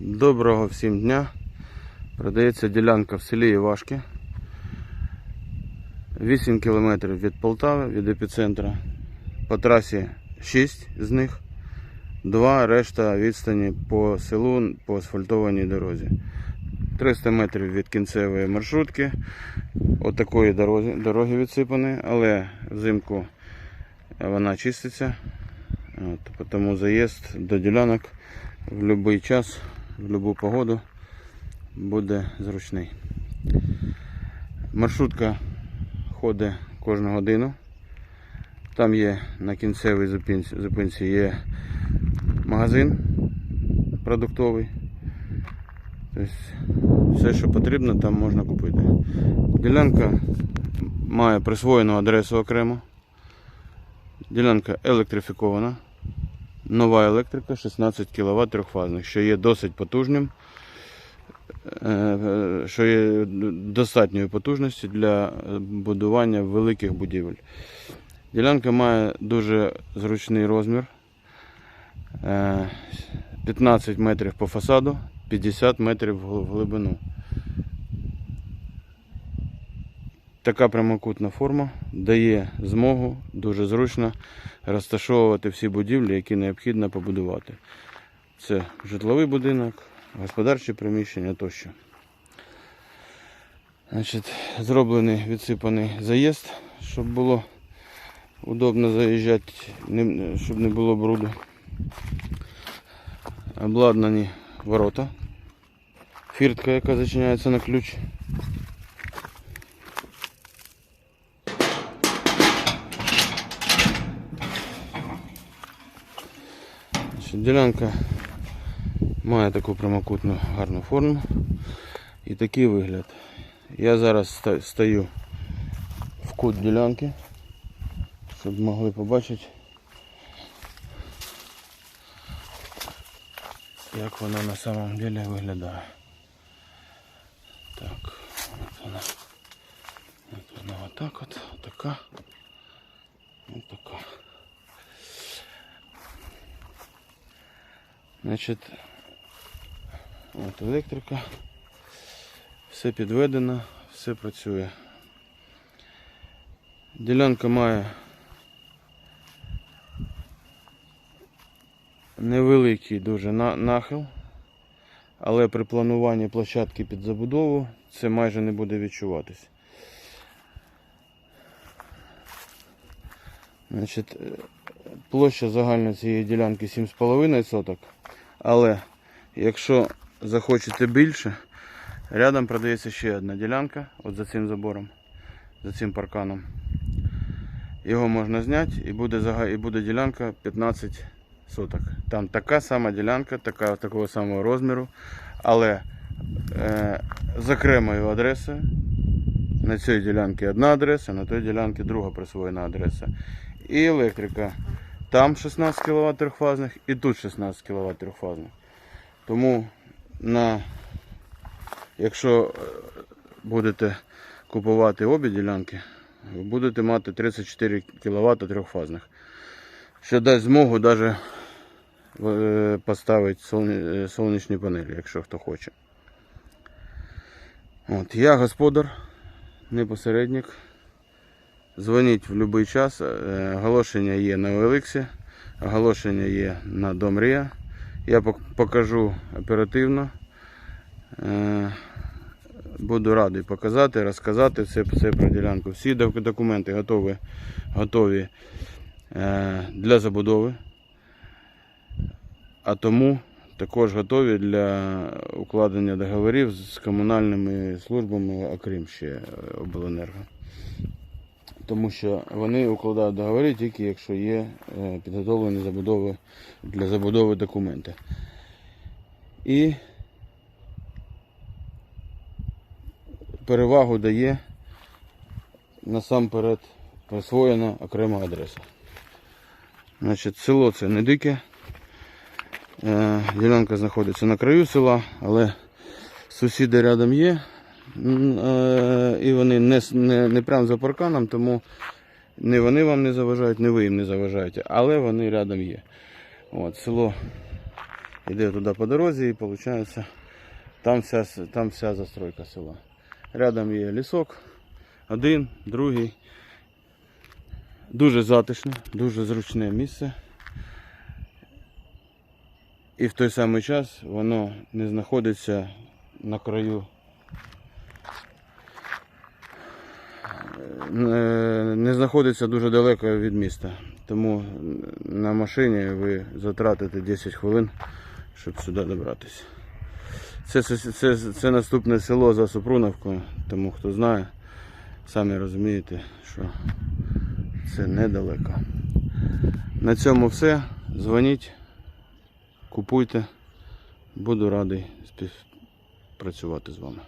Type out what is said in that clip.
Доброго всім дня. Продається ділянка в селі Івашки. 8 кілометрів від Полтави, від епіцентра. По трасі 6 з них. Два решта відстані по селу по асфальтованій дорозі. 300 метрів від кінцевої маршрутки. Отакої дороги, дороги відсипані, але взимку вона чиститься. От, тому заїзд до ділянок в будь-який час, в будь-яку погоду буде зручний. Маршрутка ходить кожну годину. Там є на кінцевій зупинці, зупинці є магазин продуктовий. Тобто все, що потрібно, там можна купити. Ділянка має присвоєну адресу окремо. Ділянка електрифікована. Нова електрика 16 кВт трьохфазних, що є досить потужним, е, е, що є достатньою потужністю для будування великих будівель. Ділянка має дуже зручний розмір. Е, 15 метрів по фасаду, 50 метрів в глибину. Така прямокутна форма дає змогу дуже зручно розташовувати всі будівлі, які необхідно побудувати. Це житловий будинок, господарчі приміщення тощо. Значить, зроблений відсипаний заїзд, щоб було удобно заїжджати, щоб не було бруду. Обладнані ворота. Фіртка, яка зачиняється на ключ. Ділянка має таку прямокутну гарну форму і такий вигляд. Я зараз ста- стою в кут ділянки, щоб могли побачити, як вона на самом деле виглядає. Так, от вона. От вона отак от, отака. Значить, от електрика. Все підведено, все працює. Ділянка має невеликий дуже нахил, але при плануванні площадки під забудову це майже не буде відчуватись. Значить, е, площа загальна цієї ділянки 7,5 соток. Але якщо захочете більше, рядом продається ще одна ділянка, от за цим забором, за цим парканом. Його можна зняти і буде, і буде ділянка 15 соток. Там така сама ділянка, така, такого самого розміру, але е, з окремою адресою. На цій ділянці одна адреса, на той ділянці друга присвоєна адреса. І електрика. Там 16 кВт трьохфазних і тут 16 кВт трьохфазних. Тому на, якщо е, будете купувати обі ділянки, ви будете мати 34 кВт трьохфазних. Що дасть змогу навіть поставити сонячні, е, сонячні панелі, якщо хто хоче. От, я господар, не посередник. Дзвоніть в будь-який час. Е, Оголошення є на OLX, оголошення є на Домрія. Я покажу оперативно. Е, Буду радий показати, розказати все, все про ділянку. Всі документи готові, готові е, для забудови. А тому також готові для укладення договорів з комунальними службами, окрім ще обленерго тому що вони укладають договори тільки якщо є е, підготовлені забудови для забудови документи. І перевагу дає насамперед присвоєна окрема адреса. Значить, село це не дике. Е, Ділянка знаходиться на краю села, але сусіди рядом є. Е, І вони не, не, не прямо за парканом, тому не вони вам не заважають, не ви їм не заважаєте, але вони рядом є. От, село йде туди по дорозі і виходить, там вся, там вся застройка села. Рядом є лісок, один, другий. Дуже затишне, дуже зручне місце. І в той самий час воно не знаходиться на краю. Не знаходиться дуже далеко від міста. Тому на машині ви затратите 10 хвилин, щоб сюди добратися. Це, це, це, це наступне село за Супруновкою, тому хто знає, самі розумієте, що це недалеко. На цьому все. Дзвоніть, купуйте. Буду радий співпрацювати з вами.